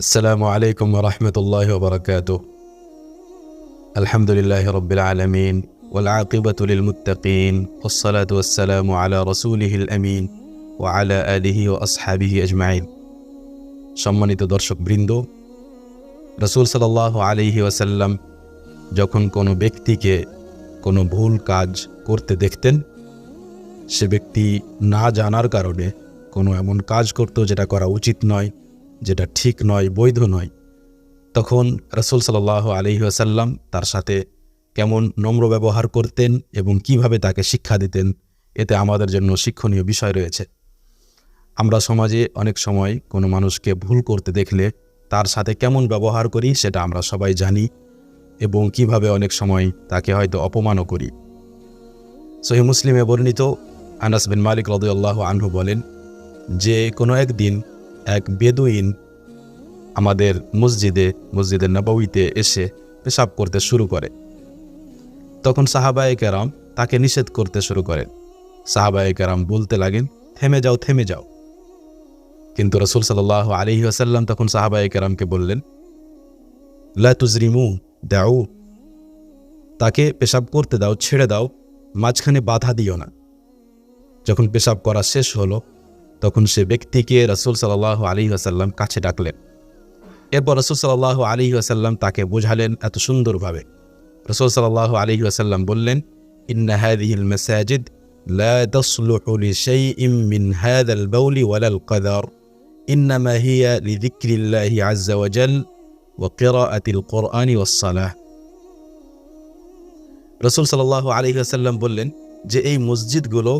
السلام عليكم ورحمة الله وبركاته الحمد لله رب العالمين والعاقبة للمتقين والصلاة والسلام على رسوله الأمين وعلى آله وأصحابه أجمعين সম্মানিত দর্শক বৃন্দ রসুল সাল্লাহ আলিহি ওয়াসাল্লাম যখন কোনো ব্যক্তিকে কোনো ভুল কাজ করতে দেখতেন সে ব্যক্তি না জানার কারণে কোনো এমন কাজ করতো যেটা করা উচিত নয় যেটা ঠিক নয়, বৈধ নয়, তখন রসুল সাল্লাহ আলহি আসাল্লাম তার সাথে কেমন নম্র ব্যবহার করতেন এবং কীভাবে তাকে শিক্ষা দিতেন, এতে আমাদের জন্য শিক্ষণীয় বিষয় রয়েছে। আমরা সমাজে অনেক সময় কোনো মানুষকে ভুল করতে দেখলে তার সাথে কেমন ব্যবহার করি সেটা আমরা সবাই জানি এবং কীভাবে অনেক সময় তাকে হয়তো অপমানও করি। সহি মুসলিমে বর্ণিত আনাস বিন মালিক রদুল্লাহ আনহু বলেন, যে কোনো একদিন এক বেদুইন আমাদের মসজিদে মসজিদের নবউইতে এসে পেশাব করতে শুরু করে। তখন সাহাবায়ে কেরাম তাকে নিষেধ করতে শুরু করেন। সাহাবায়ে কেরাম বলতে লাগেন, থেমে যাও থেমে যাও। কিন্তু রসুল সাল্লাহ আলহি আসাল্লাম তখন সাহাবায়ে কেরামকে বললেন, লা তুজরিমু দাও তাকে পেশাব করতে দাও, ছেড়ে দাও, মাঝখানে বাধা দিও না। যখন পেশাব করা শেষ হলো তখন সে ব্যক্তিকে রসুল সাল্লাহ আলী আসাল্লাম কাছে ডাকলেন এরপর রসুল সাল্লাহ আলী আসাল্লাম তাকে বোঝালেন এত সুন্দরভাবে রসুল সাল্লাহ আলী আসাল্লাম বললেন ইন্না হাদিহিল মাসাজিদ لا تصلح لشيء من هذا البول ولا القدر إنما هي لذكر الله عز وجل وقراءة القرآن والصلاة রসুল সাল্লাহ আলহিহাসাল্লাম বললেন যে এই মসজিদগুলো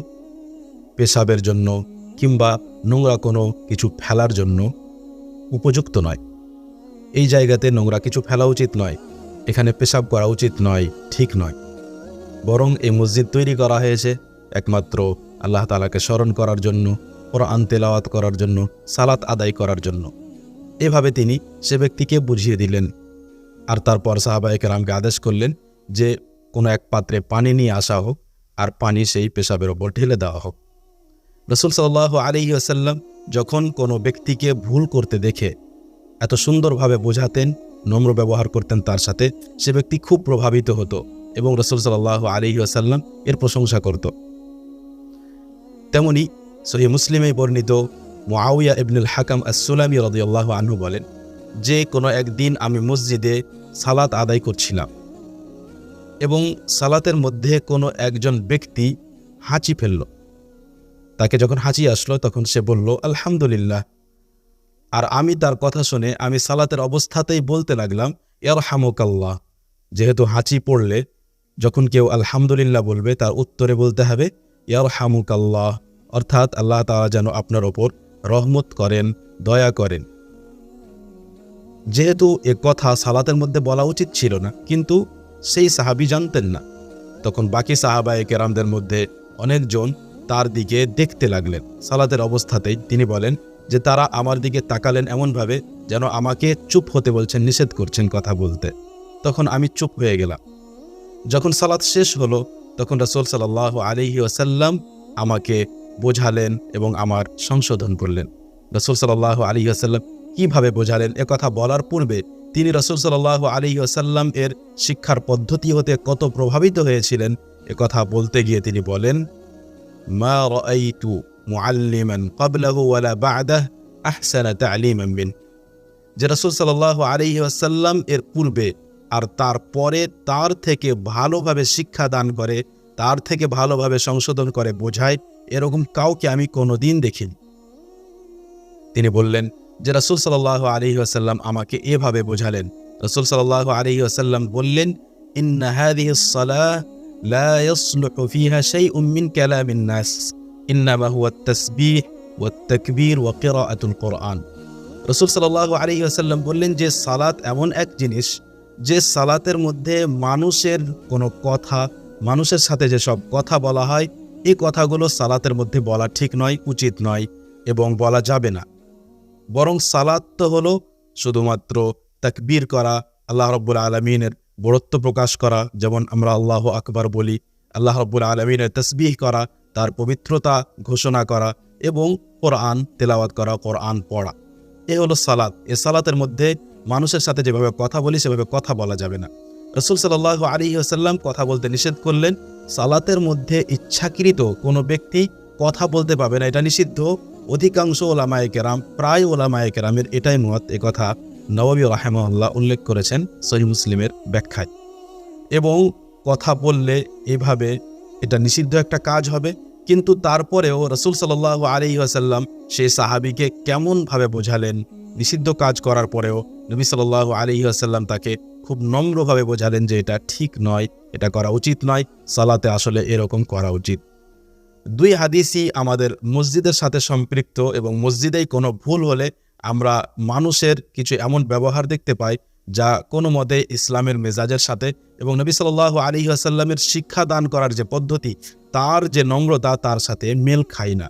পেশাবের জন্য কিংবা নোংরা কোনো কিছু ফেলার জন্য উপযুক্ত নয়। এই জায়গাতে নোংরা কিছু ফেলা উচিত নয়, এখানে পেশাব করা উচিত নয়, ঠিক নয়। বরং এই মসজিদ তৈরি করা হয়েছে একমাত্র আল্লাহ তালাকে স্মরণ করার জন্য, কোরআন তেলাওয়াত করার জন্য, সালাত আদায় করার জন্য। এভাবে তিনি সে ব্যক্তিকে বুঝিয়ে দিলেন আর তারপর সাহাবাহিক রামকে আদেশ করলেন যে, কোনো এক পাত্রে পানি নিয়ে আসা হোক আর পানি সেই পেশাবের ওপর ঢেলে দেওয়া হোক। রসুল সাল্লাহ আলহি আসাল্লাম যখন কোনো ব্যক্তিকে ভুল করতে দেখে, এত সুন্দরভাবে বোঝাতেন, নম্র ব্যবহার করতেন তার সাথে, সে ব্যক্তি খুব প্রভাবিত হতো এবং রসুল সাল্লাহ আলহি আসাল্লাম এর প্রশংসা করত। তেমনি সহি মুসলিমে বর্ণিত মোয়াউয়া ইবনুল হাকাম আসুলামি রদিয়াল্লাহ আনহু বলেন, যে কোনো একদিন আমি মসজিদে সালাত আদায় করছিলাম এবং সালাতের মধ্যে কোনো একজন ব্যক্তি হাঁচি ফেলল। তাকে যখন হাঁচি আসলো, তখন সে বলল, আলহামদুলিল্লাহ। আর আমি তার কথা শুনে আমি সালাতের অবস্থাতেই বলতে লাগলাম এর হামুকাল্লাহ যেহেতু হাঁচি পড়লে, যখন কেউ আলহামদুলিল্লাহ বলবে, তার উত্তরে বলতে হবে ইয়ার হামুকাল্লাহ অর্থাৎ আল্লাহ তালা যেন আপনার ওপর রহমত করেন, দয়া করেন। যেহেতু এ কথা সালাতের মধ্যে বলা উচিত ছিল না, কিন্তু সেই সাহাবি জানতেন না। তখন বাকি সাহাবায়ে কেরামদের মধ্যে অনেকজন তার দিকে দেখতে লাগলেন। সালাতের অবস্থাতেই তিনি বলেন যে, তারা আমার দিকে তাকালেন এমনভাবে যেন আমাকে চুপ হতে বলছেন, নিষেধ করছেন কথা বলতে। তখন আমি চুপ হয়ে গেলাম। যখন সালাত শেষ হলো, তখন রসুল সাল্লাহ আলহি ওসাল্লাম আমাকে বোঝালেন এবং আমার সংশোধন করলেন। রসুল সাল্লাহ আলী আসাল্লাম কীভাবে বোঝালেন? কথা বলার পূর্বে তিনি রসুল সাল্লাহ আলী আসাল্লাম এর শিক্ষার পদ্ধতি হতে কত প্রভাবিত হয়েছিলেন কথা বলতে গিয়ে তিনি বলেন মা রাআইতু মুআল্লিমান ক্বাবলাহু ওয়ালা বা'দাহ আহসানা তা'লিমান মিন যে রাসূল সাল্লাল্লাহু আলাইহি ওয়াসাল্লাম এর পূর্বে আর তারপরে তার থেকে ভালোভাবে শিক্ষা দান করে, তার থেকে ভালোভাবে সংশোধন করে বোঝায়, এরকম কাউকে আমি কোনো দিন দেখিনি। তিনি বললেন, যে রাসূল সাল্লাল্লাহু আলাইহি ওয়াসাল্লাম আমাকে এভাবে বোঝালেন। রাসূল সাল্লাল্লাহু আলাইহি ওয়াসাল্লাম বললেন, ইন্না হাদিহিস সালাহ لا يصلح فيها شيء من كلام الناس إنما هو التسبيح والتكبير وقراءة القرآن রসুল সাল্লাহ আলী আসাল্লাম বললেন যে সালাত এমন এক জিনিস যে সালাতের মধ্যে মানুষের কোনো কথা মানুষের সাথে যেসব কথা বলা হয় এই কথাগুলো সালাতের মধ্যে বলা ঠিক নয় উচিত নয় এবং বলা যাবে না বরং সালাত তো হলো শুধুমাত্র তাকবীর করা আল্লাহ রব্বুল আলমিনের বড়ত্ব প্রকাশ করা, যেমন আমরা আল্লাহ আকবার বলি, আল্লাহ রব্বুল আলমিনের তসবিহ করা, তার পবিত্রতা ঘোষণা করা এবং কোরআন তেলাওয়াত করা, কোরআন পড়া। এ হলো সালাত। এ সালাতের মধ্যে মানুষের সাথে যেভাবে কথা বলি, সেভাবে কথা বলা যাবে না। রসুল সাল্লাহ আলী আসাল্লাম কথা বলতে নিষেধ করলেন, সালাতের মধ্যে ইচ্ছাকৃত কোনো ব্যক্তি কথা বলতে পাবে না। এটা নিষিদ্ধ। অধিকাংশ ওলামায়ে কেরাম, প্রায় ওলামায়ে কেরামের এটাই মত কথা। নববী রাহেমল্লাহ উল্লেখ করেছেন সহি মুসলিমের ব্যাখ্যায়। এবং কথা বললে এভাবে এটা নিষিদ্ধ একটা কাজ হবে, কিন্তু তারপরেও রসুল সাল্লাহ আলী আসাল্লাম সেই সাহাবিকে কেমনভাবে বোঝালেন, নিষিদ্ধ কাজ করার পরেও নবী সাল্লাহ আলী আসাল্লাম তাকে খুব নম্রভাবে বোঝালেন যে এটা ঠিক নয়, এটা করা উচিত নয়, সালাতে আসলে এরকম করা উচিত। দুই হাদিসই আমাদের মসজিদের সাথে সম্পৃক্ত এবং মসজিদেই কোনো ভুল হলে আমরা মানুষের কিছু এমন ব্যবহার দেখতে পাই যা কোনো মতে ইসলামের মেজাজের সাথে এবং নবী সাল্লাহ আলী আসাল্লামের শিক্ষা দান করার যে পদ্ধতি, তার যে নম্রতা, তার সাথে মেল খায় না।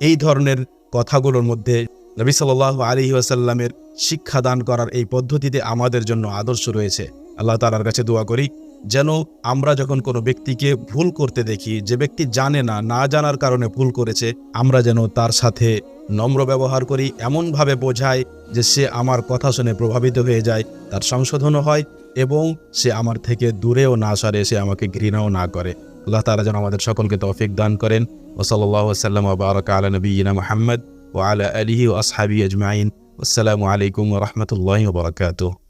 এই ধরনের কথাগুলোর মধ্যে নবী সাল্লাহ আলী আসাল্লামের শিক্ষা দান করার এই পদ্ধতিতে আমাদের জন্য আদর্শ রয়েছে। আল্লাহ তালার কাছে দোয়া করি যেন আমরা যখন কোনো ব্যক্তিকে ভুল করতে দেখি, যে ব্যক্তি জানে না না জানার কারণে ভুল করেছে, আমরা যেন তার সাথে নম্র ব্যবহার করি, এমনভাবে বোঝাই যে সে আমার কথা শুনে প্রভাবিত হয়ে যায়, তার সংশোধনও হয় এবং সে আমার থেকে দূরেও না সরে, সে আমাকে ঘৃণাও না করে। আল্লাহ তালা যেন আমাদের সকলকে তৌফিক দান করেন। ওসলাল্লাহ সাল্লাম বারক আলা নবীনা মোহাম্মদ ও আলা আলিহি ও আসহাবি আজমাইন। আসসালামু আলাইকুম রহমতুল্লাহ বরকাতুহ।